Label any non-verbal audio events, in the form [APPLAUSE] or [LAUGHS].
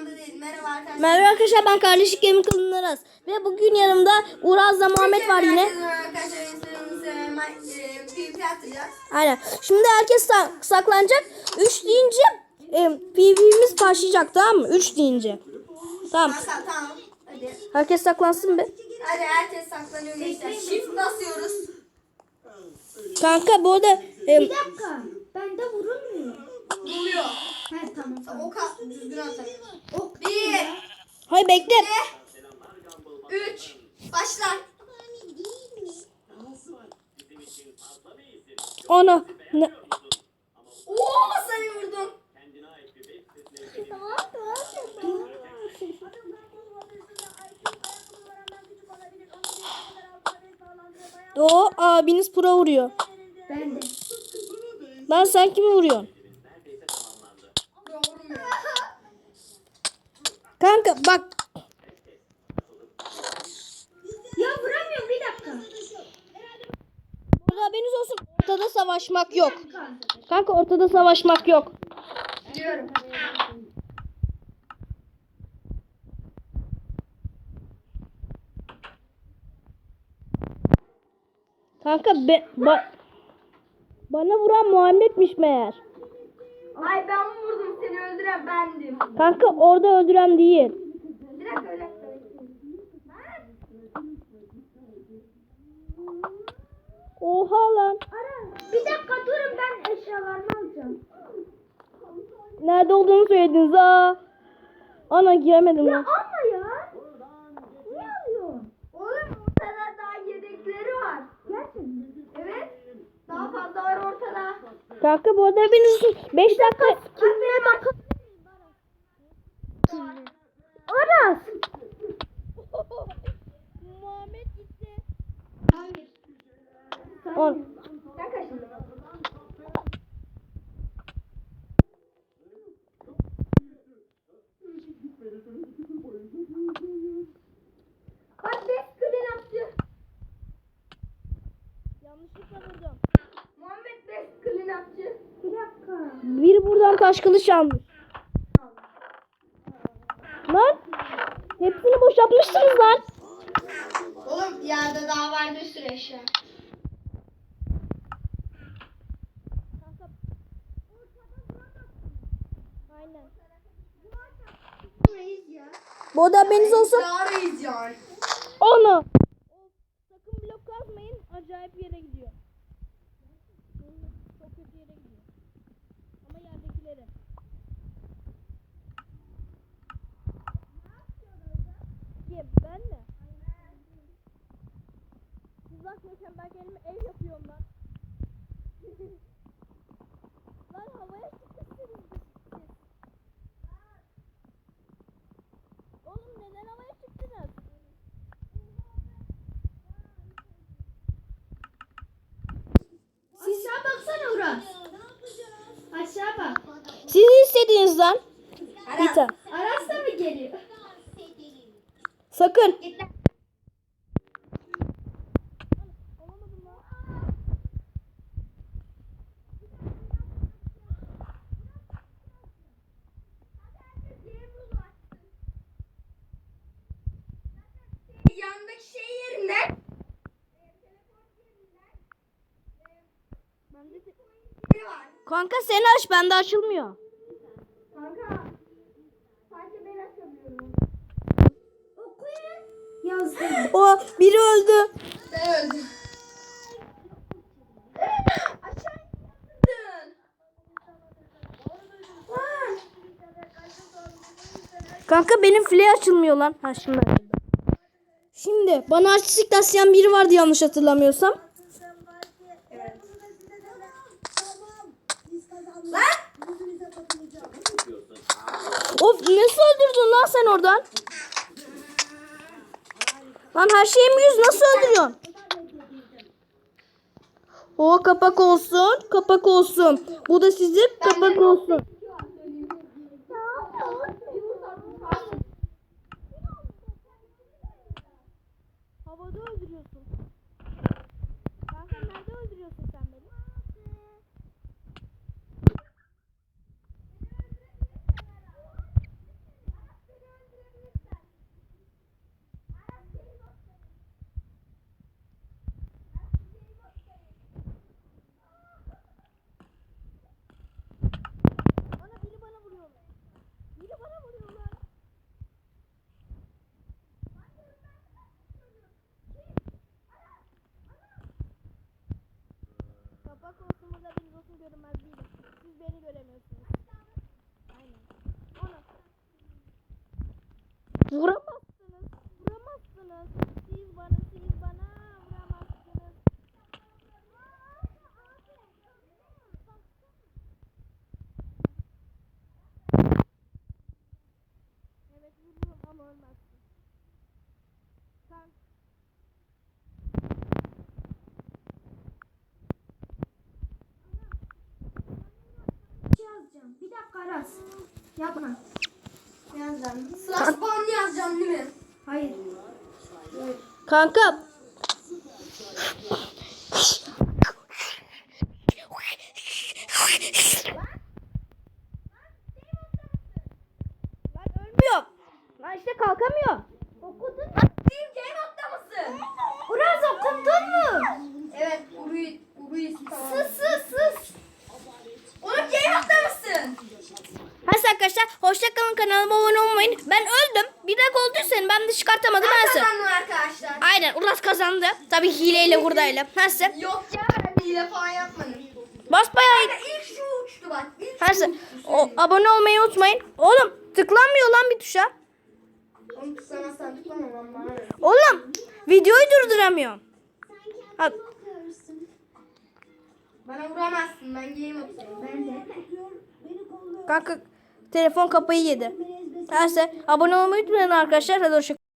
anda değil. Merhaba arkadaşlar. Merhaba arkadaşlar ben kardeşlik yemin kılınırız. Ve bugün yanımda Uraz'la Muhammed var yine. Arkadaşlar e, PvP atacağız. Aynen. Şimdi herkes sa- saklanacak. 3 deyince e, PvP'miz başlayacak tamam mı? 3 deyince. Tamam. Hadi. Herkes saklansın be. Hadi herkes saklanıyor gençler. Shift basıyoruz. Kanka bu arada e, Bir dakika. He tamam. Ok at. Düzgün atalım. Ok. Bir. hay bekle. Üç. Başla. Ana. Ne? Oo seni vurdum. O abiniz pro vuruyor. Ben de. Lan sen kimi vuruyorsun? Kanka bak. Ya vuramıyorum bir dakika. Burada haberiniz olsun. Ortada savaşmak yok. Kanka. Ortada savaşmak yok. Kanka be, ba- bana vuran Muhammed'miş meğer. Ay ben vurdum seni öldüren bendim. Kanka orada öldüren değil. Direkt öyle. Oha lan. Ara. Bir dakika durun ben eşyalarımı alacağım. Nerede olduğunu söylediniz ha. Ana giremedim Ya lan. alma ya. Niye alıyorsun? Oğlum ortada daha yedekleri var. Gerçekten. Daha fazla var ortada. Kanka bu arada olsun. 5 dakika. Kimliğe bak. Aras. Muhammed gitti. Hayır. On. Sen kaçtın? Bak best clean attı. Yanlışlıkla vurdum. Muhammed best clean attı. Bir dakika. Biri buradan taş kılıç almış. Lan. Hepsini boşaltmışsınız lan. Oğlum yerde daha var bir sürü eşya. Aynen. Arada haberiniz olsun. Onu. Sakın blok kazmayın. Acayip yere gidiyor. Çok kötü yere gidiyor. Ama yerdekileri. Kim? Ben mi? Siz bakmıyorken ben kendime ev yapıyorum lan. [LAUGHS] lan havaya çıkmışsınız siz. Oğlum neden havaya çıktınız? Aşağı baksana Uras. Aşağı bak. Siz istediğiniz lan. Tane. Aras da mı geliyor? Sakın. Yandaki şey yerine. Ne var? Kanka sen aç bende açılmıyor. Kanka. Sadece ben açabiliyorum. Okuyun. Yazdım. [GASPS] O biri öldü. Ben öldüm. Aşağı indin. Lan. Kanka benim file açılmıyor lan. Ha şimdi açıldı. Şimdi bana artistik taslayan biri vardı yanlış hatırlamıyorsam. Evet. Lan. Of nasıl öldürdün lan sen oradan? Lan her şeyim yüz nasıl öldürüyorsun? O kapak olsun, kapak olsun. Bu da sizin kapak olsun. Havada öldürüyorsun. Kanka nerede öldürüyorsun sen beni? Vuramazsınız. Vuramazsınız. Siz bana, siz bana vuramazsınız. Evet vururum ama ölmezsin. Sen. Bir dakika Aras. Yapma. Yazacağım. Slash ban yazacağım değil mi? Hayır. Kanka. Lan ölmüyor. Lan işte kalkamıyor. Hoşçakalın kanalıma abone olmayın. Ben öldüm. Bir dakika olduysa ben de çıkartamadım. Ben Nasıl? kazandım arkadaşlar. Aynen Uras kazandı. Tabii hileyle hurdayla. Nasıl? Yok ya ben hile falan yapmadım. Basbayağı Kanka ilk şu uçtu bak. İlk Nasıl? uçtu. O, abone olmayı unutmayın. Oğlum tıklanmıyor lan bir tuşa. Onu tıklamazsan tıklamam lan? Oğlum videoyu durduramıyorum. Ha, Bana vuramazsın ben game noktasıyım. Ben de. kanka telefon kapıyı yedi. Neyse abone olmayı unutmayın arkadaşlar. Hadi hoşçakalın.